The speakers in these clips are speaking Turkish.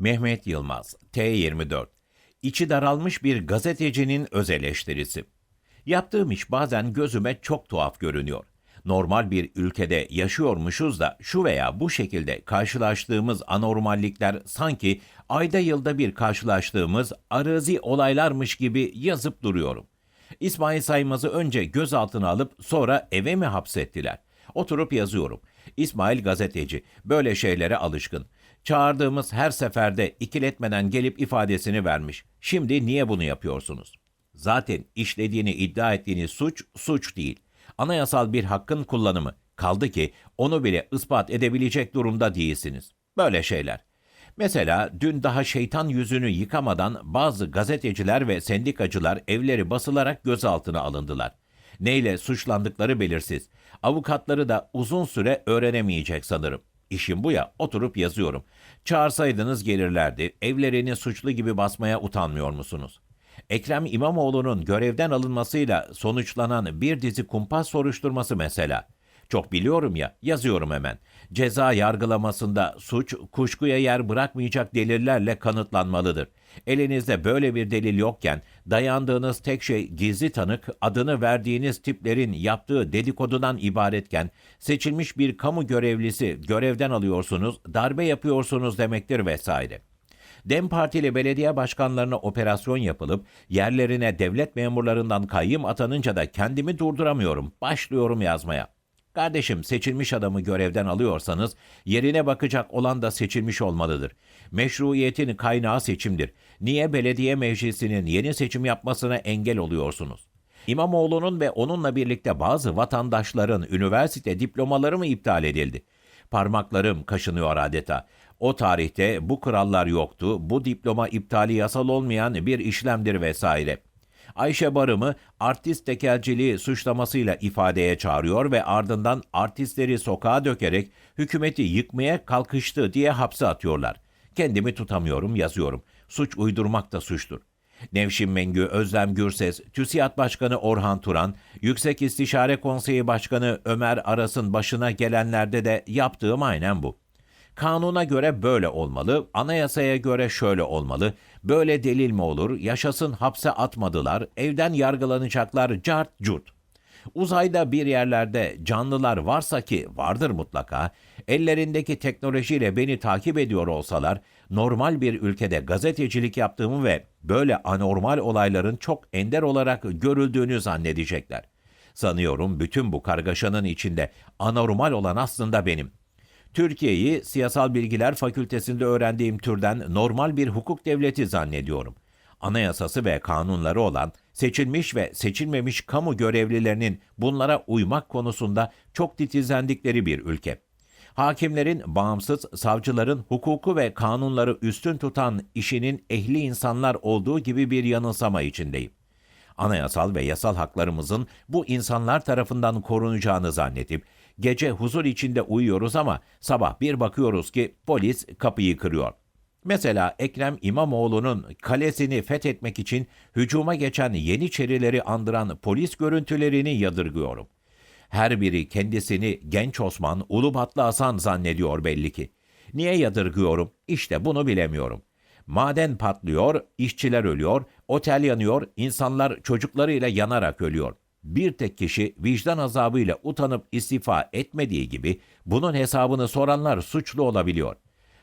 Mehmet Yılmaz, T24 İçi daralmış bir gazetecinin öz eleştirisi. Yaptığım iş bazen gözüme çok tuhaf görünüyor. Normal bir ülkede yaşıyormuşuz da şu veya bu şekilde karşılaştığımız anormallikler sanki ayda yılda bir karşılaştığımız arazi olaylarmış gibi yazıp duruyorum. İsmail Saymaz'ı önce gözaltına alıp sonra eve mi hapsettiler? Oturup yazıyorum. İsmail gazeteci, böyle şeylere alışkın. Çağırdığımız her seferde ikiletmeden gelip ifadesini vermiş. Şimdi niye bunu yapıyorsunuz? Zaten işlediğini iddia ettiğiniz suç, suç değil. Anayasal bir hakkın kullanımı. Kaldı ki onu bile ispat edebilecek durumda değilsiniz. Böyle şeyler. Mesela dün daha şeytan yüzünü yıkamadan bazı gazeteciler ve sendikacılar evleri basılarak gözaltına alındılar. Neyle suçlandıkları belirsiz. Avukatları da uzun süre öğrenemeyecek sanırım. İşim bu ya, oturup yazıyorum. Çağırsaydınız gelirlerdi. Evlerini suçlu gibi basmaya utanmıyor musunuz? Ekrem İmamoğlu'nun görevden alınmasıyla sonuçlanan bir dizi kumpas soruşturması mesela. Çok biliyorum ya, yazıyorum hemen. Ceza yargılamasında suç kuşkuya yer bırakmayacak delillerle kanıtlanmalıdır. Elinizde böyle bir delil yokken dayandığınız tek şey gizli tanık, adını verdiğiniz tiplerin yaptığı dedikodudan ibaretken seçilmiş bir kamu görevlisi görevden alıyorsunuz, darbe yapıyorsunuz demektir vesaire. Dem Partili belediye başkanlarına operasyon yapılıp yerlerine devlet memurlarından kayyım atanınca da kendimi durduramıyorum. Başlıyorum yazmaya. Kardeşim seçilmiş adamı görevden alıyorsanız yerine bakacak olan da seçilmiş olmalıdır. Meşruiyetin kaynağı seçimdir. Niye belediye meclisinin yeni seçim yapmasına engel oluyorsunuz? İmamoğlu'nun ve onunla birlikte bazı vatandaşların üniversite diplomaları mı iptal edildi? Parmaklarım kaşınıyor adeta. O tarihte bu krallar yoktu, bu diploma iptali yasal olmayan bir işlemdir vesaire. Ayşe Barım'ı artist tekelciliği suçlamasıyla ifadeye çağırıyor ve ardından artistleri sokağa dökerek hükümeti yıkmaya kalkıştı diye hapse atıyorlar. Kendimi tutamıyorum yazıyorum. Suç uydurmak da suçtur. Nevşin Mengü, Özlem Gürses, TÜSİAD Başkanı Orhan Turan, Yüksek İstişare Konseyi Başkanı Ömer Aras'ın başına gelenlerde de yaptığım aynen bu. Kanuna göre böyle olmalı, anayasaya göre şöyle olmalı, böyle delil mi olur, yaşasın hapse atmadılar, evden yargılanacaklar cart curt. Uzayda bir yerlerde canlılar varsa ki vardır mutlaka, ellerindeki teknolojiyle beni takip ediyor olsalar, normal bir ülkede gazetecilik yaptığımı ve böyle anormal olayların çok ender olarak görüldüğünü zannedecekler. Sanıyorum bütün bu kargaşanın içinde anormal olan aslında benim. Türkiye'yi Siyasal Bilgiler Fakültesinde öğrendiğim türden normal bir hukuk devleti zannediyorum. Anayasası ve kanunları olan seçilmiş ve seçilmemiş kamu görevlilerinin bunlara uymak konusunda çok titizlendikleri bir ülke. Hakimlerin bağımsız, savcıların hukuku ve kanunları üstün tutan işinin ehli insanlar olduğu gibi bir yanılsama içindeyim anayasal ve yasal haklarımızın bu insanlar tarafından korunacağını zannedip gece huzur içinde uyuyoruz ama sabah bir bakıyoruz ki polis kapıyı kırıyor. Mesela Ekrem İmamoğlu'nun kalesini fethetmek için hücuma geçen Yeniçerileri andıran polis görüntülerini yadırgıyorum. Her biri kendisini genç Osman, Ulubatlı Hasan zannediyor belli ki. Niye yadırgıyorum? İşte bunu bilemiyorum. Maden patlıyor, işçiler ölüyor, otel yanıyor, insanlar çocuklarıyla yanarak ölüyor. Bir tek kişi vicdan azabıyla utanıp istifa etmediği gibi bunun hesabını soranlar suçlu olabiliyor.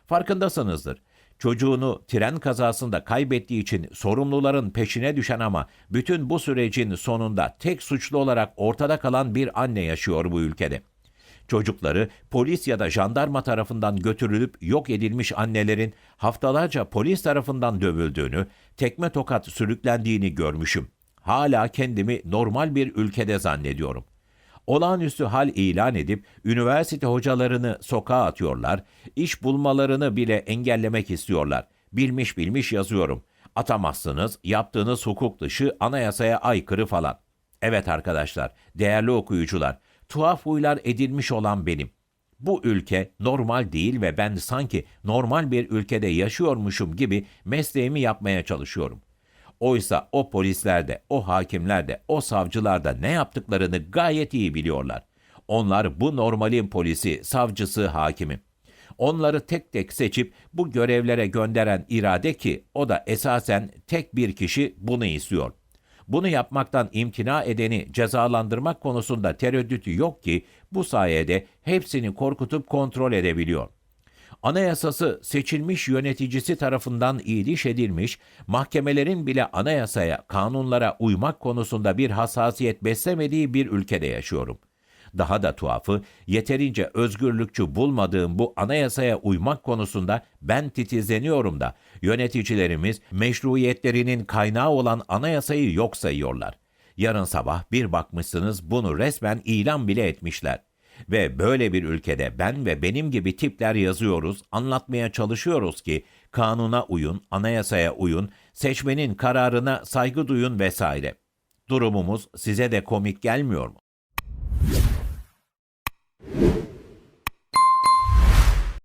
Farkındasınızdır. Çocuğunu tren kazasında kaybettiği için sorumluların peşine düşen ama bütün bu sürecin sonunda tek suçlu olarak ortada kalan bir anne yaşıyor bu ülkede. Çocukları polis ya da jandarma tarafından götürülüp yok edilmiş annelerin haftalarca polis tarafından dövüldüğünü, tekme tokat sürüklendiğini görmüşüm. Hala kendimi normal bir ülkede zannediyorum. Olağanüstü hal ilan edip üniversite hocalarını sokağa atıyorlar, iş bulmalarını bile engellemek istiyorlar. Bilmiş bilmiş yazıyorum. Atamazsınız, yaptığınız hukuk dışı, anayasaya aykırı falan. Evet arkadaşlar, değerli okuyucular, tuhaf huylar edilmiş olan benim. Bu ülke normal değil ve ben sanki normal bir ülkede yaşıyormuşum gibi mesleğimi yapmaya çalışıyorum. Oysa o polisler de, o hakimler de, o savcılar da ne yaptıklarını gayet iyi biliyorlar. Onlar bu normalin polisi, savcısı, hakimi. Onları tek tek seçip bu görevlere gönderen irade ki o da esasen tek bir kişi bunu istiyor. Bunu yapmaktan imtina edeni cezalandırmak konusunda tereddütü yok ki bu sayede hepsini korkutup kontrol edebiliyor. Anayasası seçilmiş yöneticisi tarafından iyiliş edilmiş, mahkemelerin bile anayasaya, kanunlara uymak konusunda bir hassasiyet beslemediği bir ülkede yaşıyorum. Daha da tuhafı, yeterince özgürlükçü bulmadığım bu anayasaya uymak konusunda ben titizleniyorum da yöneticilerimiz meşruiyetlerinin kaynağı olan anayasayı yok sayıyorlar. Yarın sabah bir bakmışsınız bunu resmen ilan bile etmişler. Ve böyle bir ülkede ben ve benim gibi tipler yazıyoruz, anlatmaya çalışıyoruz ki kanuna uyun, anayasaya uyun, seçmenin kararına saygı duyun vesaire. Durumumuz size de komik gelmiyor mu?